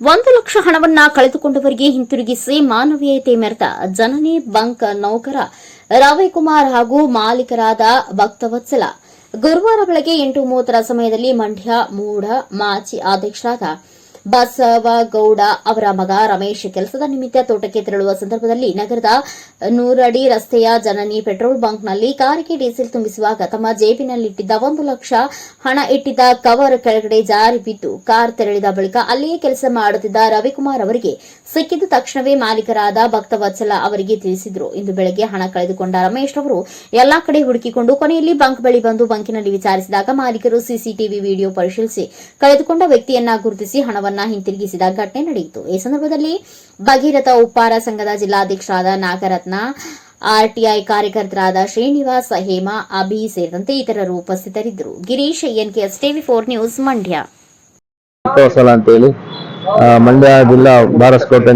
ಒಂದು ಲಕ್ಷ ಹಣವನ್ನ ಕಳೆದುಕೊಂಡವರಿಗೆ ಹಿಂತಿರುಗಿಸಿ ಮಾನವೀಯತೆ ಮೆರೆದ ಜನನಿ ಬಂಕ್ ನೌಕರ ರವಿಕುಮಾರ್ ಹಾಗೂ ಮಾಲೀಕರಾದ ಭಕ್ತವತ್ಸಲ. ಗುರುವಾರ ಬೆಳಗ್ಗೆ ಎಂಟು ಮೂವತ್ತರ ಸಮಯದಲ್ಲಿ ಮಂಡ್ಯ ಮೂಡ ಮಾಜಿ ಅಧ್ಯಕ್ಷರಾದ ಬಸವಗೌಡ ಅವರ ಮಗ ರಮೇಶ್ ಕೆಲಸದ ನಿಮಿತ್ತ ತೋಟಕ್ಕೆ ತೆರಳುವ ಸಂದರ್ಭದಲ್ಲಿ ನಗರದ ನೂರಡಿ ರಸ್ತೆಯ ಜನನಿ ಪೆಟ್ರೋಲ್ ಬಂಕ್ನಲ್ಲಿ ಕಾರಿಗೆ ಡೀಸೆಲ್ ತುಂಬಿಸುವಾಗ ತಮ್ಮ ಜೇಬಿನಲ್ಲಿಟ್ಟಿದ್ದ ಒಂದು ಲಕ್ಷ ಹಣ ಇಟ್ಟಿದ್ದ ಕವರ್ ಕೆಳಗಡೆ ಜಾರಿ ಬಿದ್ದು ಕಾರ್ ತೆರಳಿದ ಬಳಿಕ ಅಲ್ಲಿಯೇ ಕೆಲಸ ಮಾಡುತ್ತಿದ್ದ ರವಿಕುಮಾರ್ ಅವರಿಗೆ ಸಿಕ್ಕಿದ ತಕ್ಷಣವೇ ಮಾಲೀಕರಾದ ಭಕ್ತವತ್ಸಲ ಅವರಿಗೆ ತಿಳಿಸಿದ್ರು. ಇಂದು ಬೆಳಗ್ಗೆ ಹಣ ಕಳೆದುಕೊಂಡ ರಮೇಶ್ ಅವರು ಎಲ್ಲಾ ಕಡೆ ಹುಡುಕಿಕೊಂಡು ಕೊನೆಯಲ್ಲಿ ಬಂಕ್ ಬಳಿ ಬಂದು ಬಂಕಿನಲ್ಲಿ ವಿಚಾರಿಸಿದಾಗ ಮಾಲೀಕರು ಸಿಸಿಟಿವಿ ವಿಡಿಯೋ ಪರಿಶೀಲಿಸಿ ಕಳೆದುಕೊಂಡ ವ್ಯಕ್ತಿಯನ್ನ ಗುರುತಿಸಿ ಹಣವನ್ನ ಹಿಂತಿರುಗಿಸಿದ ಘಟನೆ ನಡೆಯಿತು. ಈ ಸಂದರ್ಭದಲ್ಲಿ ಭಗೀರಥ ಉಪ್ಪಾರ ಸಂಘದ ಜಿಲ್ಲಾಧ್ಯಕ್ಷರಾದ ನಾಗರತ್ನ, ಆರ್ಟಿಐ ಕಾರ್ಯಕರ್ತರಾದ ಶ್ರೀನಿವಾಸ ಹೇಮಾ, ಅಭಿ ಸೇರಿದಂತೆ ಇತರರು ಉಪಸ್ಥಿತರಿದ್ದರು. Girish NKS TV four news Mandya. Mandya ಜಿಲ್ಲಾ ಸ್ಕೌಟ್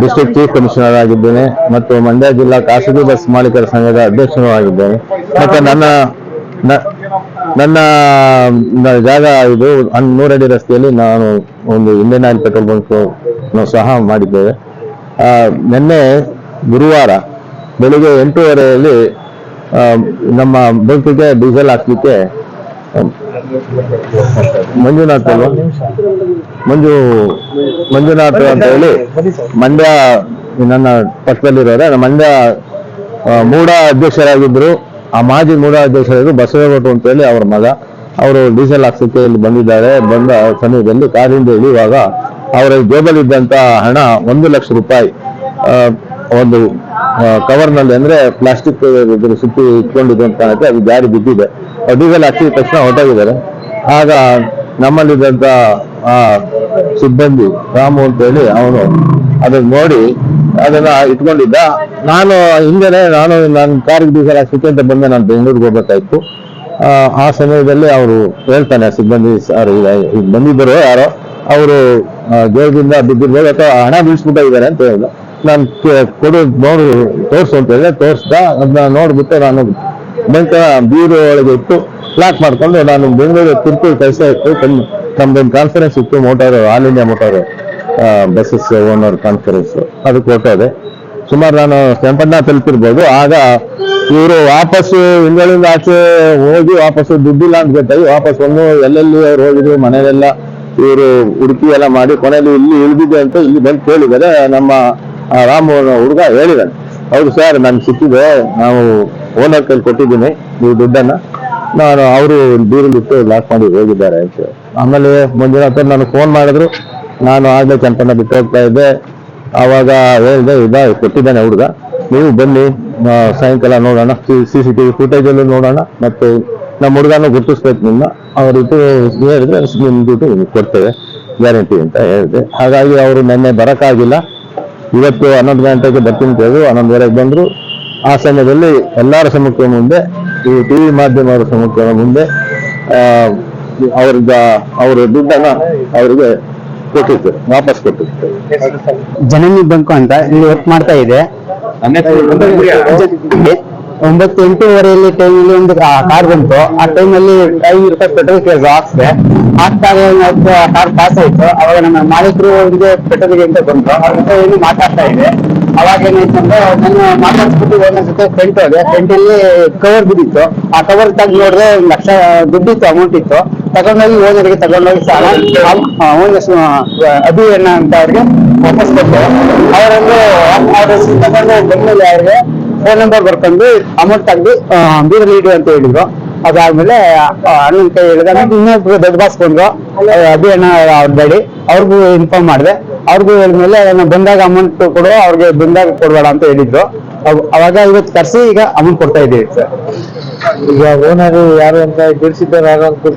ಡಿಸ್ಟ್ರಿಕ್ಟ್ ಚೀಫ್ ಕಮಿಷನರ್ ಆಗಿದ್ದೇನೆ ಮತ್ತು ಮಂಡ್ಯ ಜಿಲ್ಲಾ ಖಾಸಗಿ ಬಸ್ ಮಾಲೀಕರ ಸಂಘದ ಅಧ್ಯಕ್ಷನೂ ಆಗಿದ್ದೇನೆ. ಮತ್ತೆ ನನ್ನ ನನ್ನ ಜಾಗ ಇದು ನೂರಡಿ ರಸ್ತೆಯಲ್ಲಿ ನಾನು ಒಂದು ಇಂಡಿಯನ್ ಆಯಿಲ್ ಪೆಟ್ರೋಲ್ ಬಂಕ್ ಸಹ ಮಾಡಿದ್ದೇವೆ. ನಿನ್ನೆ ಗುರುವಾರ ಬೆಳಿಗ್ಗೆ ಎಂಟೂವರೆಯಲ್ಲಿ ನಮ್ಮ ಬಂಕಿಗೆ ಡೀಸೆಲ್ ಹಾಕ್ಲಿಕ್ಕೆ, ಮಂಜುನಾಥ್ ಅಲ್ವಾ? ಮಂಜು, ಮಂಜುನಾಥ್ ಅಂತ ಹೇಳಿ ಮಂಡ್ಯ ನನ್ನ ಪಕ್ಕದಲ್ಲಿರೋರೆ. ಮಂಡ್ಯ ಮೂಡ ಅಧ್ಯಕ್ಷರಾಗಿದ್ರು. ಆ ಮಾಜಿ ಮೂಡ ಅಧ್ಯಕ್ಷರಾಗಿದ್ರು ಬಸವೇಗೌಡರು ಅಂತ ಹೇಳಿ ಅವರ ಮಗ. ಅವರು ಡೀಸೆಲ್ ಹಾಕ್ಸಕ್ಕೆ ಇಲ್ಲಿ ಬಂದಿದ್ದಾರೆ. ಬಂದ ಸಮಯದಲ್ಲಿ ಕಾರಿಂದ ಇಳಿಯುವಾಗ ಅವರ ಜೇಬಲ್ಲಿದ್ದಂತ ಹಣ ಒಂದು ಲಕ್ಷ ರೂಪಾಯಿ ಒಂದು ಒಂದು ಕವರ್ನಲ್ಲಿ ಅಂದ್ರೆ ಪ್ಲಾಸ್ಟಿಕ್ ಸುತ್ತಿ ಇಟ್ಕೊಂಡಿದ್ದು ಅಂತ ಕಾಣುತ್ತೆ ಅದು ಜಾರಿ ಬಿದ್ದಿದೆ. ಡೀಸೆಲ್ ಹಾಕಿದ ತಕ್ಷಣ ಹೊರಟೋಗಿದ್ದಾರೆ. ಆಗ ನಮ್ಮಲ್ಲಿದ್ದಂತ ಆ ಸಿಬ್ಬಂದಿ ರಾಮು ಅಂತ ಹೇಳಿ ಅವನು ಅದನ್ನ ನೋಡಿ ಅದನ್ನ ಇಟ್ಕೊಂಡಿದ್ದ. ನಾನು ಹಿಂದೆನೆ ನಾನು ನನ್ನ ಕಾರಿಗೆ ಡೀಸೆಲ್ ಹಾಕ್ಸಿಕ್ಕೆ ಅಂತ ಬಂದೆ ನಾನು ಬೆಂಗಳೂರಿಗೆ ಹೋಗ್ಬೇಕಾಯ್ತು. ಆ, ಸಮಯದಲ್ಲಿ ಅವರು ಹೇಳ್ತಾನೆ ಸಿಬ್ಬಂದಿ ಸರ್ ಬಂದಿದ್ದರು ಯಾರೋ ಅವರು ಜೇಬದಿಂದ ಬಿದ್ದಿರ್ಬೋದು ಅಥವಾ ಹಣ ಬೀಳ್ಸ್ಬಿಟ್ಟಿದ್ದಾರೆ ಅಂತ ಹೇಳಿದ್ರು. ನಾನು ಕೊಡು ನೋಡು ತೋರಿಸು ಅಂತ ಹೇಳಿದೆ ತೋರಿಸ್ದ ಅದನ್ನ ನೋಡ್ಬಿಟ್ಟು ನಾನು ಬೆಂಕ ಬೀರು ಒಳಗೆ ಇಟ್ಟು ಲಾಕ್ ಮಾಡ್ಕೊಂಡು ನಾನು ಬೆಂಗಳೂರು ತಿರುಪತಿ ಕೆಲಸ ಇತ್ತು ನಮ್ದೊಂದು ಕಾನ್ಫರೆನ್ಸ್ ಇತ್ತು motor all India motor buses owner conference ಅದಕ್ಕೆ ಹೊರಟೋದೆ ಸುಮಾರು ನಾನು ಕೆಂಪಣ್ಣ ತಲುಪಿರ್ಬೋದು ಆಗ ಇವರು ವಾಪಸ್ಸು ಹಿಂಗಳಿಂದ ಆಚೆ ಹೋಗಿ ವಾಪಸ್ಸು ದುಡ್ಡಿಲ್ಲ ಅಂತ ಗೊತ್ತಾಗಿ ವಾಪಸ್ ಒಂದು ಎಲ್ಲೆಲ್ಲಿ ಅವ್ರು ಹೋಗಿದ್ರು, ಮನೆಯಲ್ಲೆಲ್ಲ ಇವರು ಹುಡುಕಿ ಎಲ್ಲ ಮಾಡಿ ಕೊನೆಯಲ್ಲಿ ಇಲ್ಲಿ ಇಳಿದಿದೆ ಅಂತ ಇಲ್ಲಿ ಬಂದು ಕೇಳಿದರೆ ನಮ್ಮ ರಾಮ ರಾಮು ಹುಡುಗ ಹೇಳಿದಾನೆ. ಹೌದು ಸರ್, ನಾನು ಸಿಕ್ಕಿದೆ. ನಾವು ಓನರ್ ಕೈಲಿ ಕೊಟ್ಟಿದ್ದೀನಿ, ನೀವು ದುಡ್ಡನ್ನ. ನಾನು, ಅವರು ದೂರಲ್ಲಿಟ್ಟು ಲಾಕ್ ಮಾಡಿ ಹೋಗಿದ್ದಾರೆ ಅಂತ ಆಮೇಲೆ ಮುಂದಿನ ಹತ್ರ ನನಗೆ ಫೋನ್ ಮಾಡಿದ್ರು. ನಾನು ಆಗ್ಲೇ ಕೆಂಪಣ್ಣ ಬಿಟ್ಟು ಹೋಗ್ತಾ ಇದ್ದೆ. ಆವಾಗ ಹೇಳಿದೆ, ಇದ ಕೊಟ್ಟಿದ್ದಾನೆ ಹುಡುಗ. ನೀವು ಬನ್ನಿ ಸಾಯಂಕಾಲ ನೋಡೋಣ. ಸಿ ಸಿ ಟಿವಿ ಫುಟೇಜಲ್ಲೂ ನೋಡೋಣ ಮತ್ತು ನಮ್ಮ ಹುಡುಗನ ಗುರುತಿಸ್ಬೇಕು ಅವ್ರ ಅವರಿಟ್ಟು ಹೇಳಿದ್ರೆ ನಿಮ್ಮ ದುಡ್ಡು ಕೊಡ್ತೇವೆ. ಗ್ಯಾರಂಟಿ ಅಂತ ಹೇಳಿದೆ. ಹಾಗಾಗಿ ಅವರು ನಿನ್ನೆ ಬರೋಕ್ಕಾಗಿಲ್ಲ. ಇವತ್ತು ಹನ್ನೊಂದು ಗಂಟೆಗೆ ಬರ್ತೀನಿ ಹೇಳಿದ್ರು. ಹನ್ನೊಂದುವರೆಗೆ ಬಂದ್ರು. ಆ ಸಮಯದಲ್ಲಿ ಎಲ್ಲರ ಸಮ್ಮುಖ ಮುಂದೆ, ಈ ಟಿವಿ ಮಾಧ್ಯಮದ ಸಮ್ಮುಖ ಮುಂದೆ ಆ, ಅವ್ರಿಗೆ ಅವರ ದುಡ್ಡನ್ನ ಅವರಿಗೆ ಕೊಟ್ಟಿತ್ತು ವಾಪಸ್ ಕೊಟ್ಟಿತ್ತು ಜನನಿ ಬಂಕು ಅಂತ ಇಲ್ಲಿ ವರ್ಕ್ ಮಾಡ್ತಾ ಇದೆ. ಒಂಬತ್ತು ಎಂಟೂವರೆಯಲ್ಲಿ ಟೈಮಲ್ಲಿ ಒಂದು ಕಾರ್ ಬಂತು. ಆ ಟೈಮಲ್ಲಿ ಐದು ರೂಪಾಯಿ ಪೆಟ್ರೋಲ್ ಕೇಳಿದ್ರು ಹಾಕ್ಸ್ದೆ. ಹಾಕ್ದಾಗ ಕಾರ್ ಪಾಸ್ ಆಯ್ತು. ಅವಾಗ ನಮ್ಮ ಮಾಲೀಕರು ಅವ್ರಿಗೆ ಪೆಟ್ರೋಲ್ಗೆ ಅಂತ ಬಂತು ಅವ್ರ ಜೊತೆ ಏನು ಮಾತಾಡ್ತಾ ಇದೆ ಅವಾಗ ಏನಾಯ್ತು ಅಂದ್ರೆ ನಾನು ಮಾತಾಡ್ಸ್ಬಿಟ್ಟು ಒಂದೊಂದ್ ಜೊತೆ ಫ್ರೆಂಟ್ ಹೋದೆ ಫ್ರೆಂಟಲ್ಲಿ ಅಲ್ಲಿ ಕವರ್ ಬಿದ್ದಿತ್ತು. ಆ ಕವರ್ ತಗ್ ನೋಡಿದ್ರೆ ಒಂದು ಲಕ್ಷ ದುಡ್ಡಿತ್ತು ಅಮೌಂಟ್ ಇತ್ತು. ತಗೊಂಡೋಗಿ ಓನರ್ಗೆ ತಗೊಂಡೋಗಿ ಸಾಲ. ಓನರ್ ಅಭಿ ಅಣ್ಣ ಅಂತ ಅವ್ರಿಗೆ ವಾಪಸ್ ಕೊಟ್ಟು ಅವರೊಂದು ಅವ್ರ ತಗೊಂಡು ಬೆಂಗಳೂರು ಅವ್ರಿಗೆ ಫೋನ್ ನಂಬರ್ ಬರ್ಕೊಂಡು ಅಮೌಂಟ್ ತಗ್ದು ಬೀರಲ್ಲಿ ಇಡು ಅಂತ ಹೇಳಿದ್ರು. ಅದಾದ್ಮೇಲೆ ಅಣ್ಣನ ಕೈ ಹೇಳಿದಾಗ ಇನ್ನೊಬ್ರು ದೊಡ್ಡ ಬಾಸ್ ಬಂದ್ರು. ಅಭಿ ಅಣ್ಣ ಅವ್ರ ಬೇಡಿ. ಅವ್ರಿಗೂ ಇನ್ಫಾರ್ಮ್ ಮಾಡಿದೆ. ಅವ್ರಿಗೂ ಹೇಳಿದ್ಮೇಲೆ ನಾನು ಬಂದಾಗ ಅಮೌಂಟ್ ಕೊಡು ಅವ್ರಿಗೆ ಬಂದಾಗ ಕೊಡ್ಬೇಡ ಅಂತ ಹೇಳಿದ್ರು. ಅವಾಗ ಇವತ್ತು ಕರ್ಸಿ ಈಗ ಅಮೌಂಟ್ ಕೊಡ್ತಾ ಇದ್ದೀವಿ ಸರ್. ಈಗ ಓನರ್ ಯಾರು ಅಂತ ಬಿಡಿಸಿದ್ದಾರೆ ಯಾರು ಅಂತ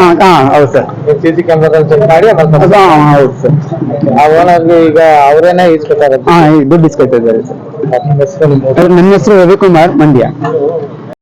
ಹಾ ಹಾ, ಹೌದು sir. C C camera check ಮಾಡಿ ಹೌದು ಸರ್. ಆ ಓನರ್ಗೆ ಈಗ ಅವರೇನೆ ಇಸ್ಕೊತಾರೆ ದುಡ್ಡು ಇಸ್ಕೊಳ್ತಾ ಇದ್ದಾರೆ ಸರ್? ನನ್ನ ಹೆಸರು ರವಿಕುಮಾರ್ ಮಂಡ್ಯ.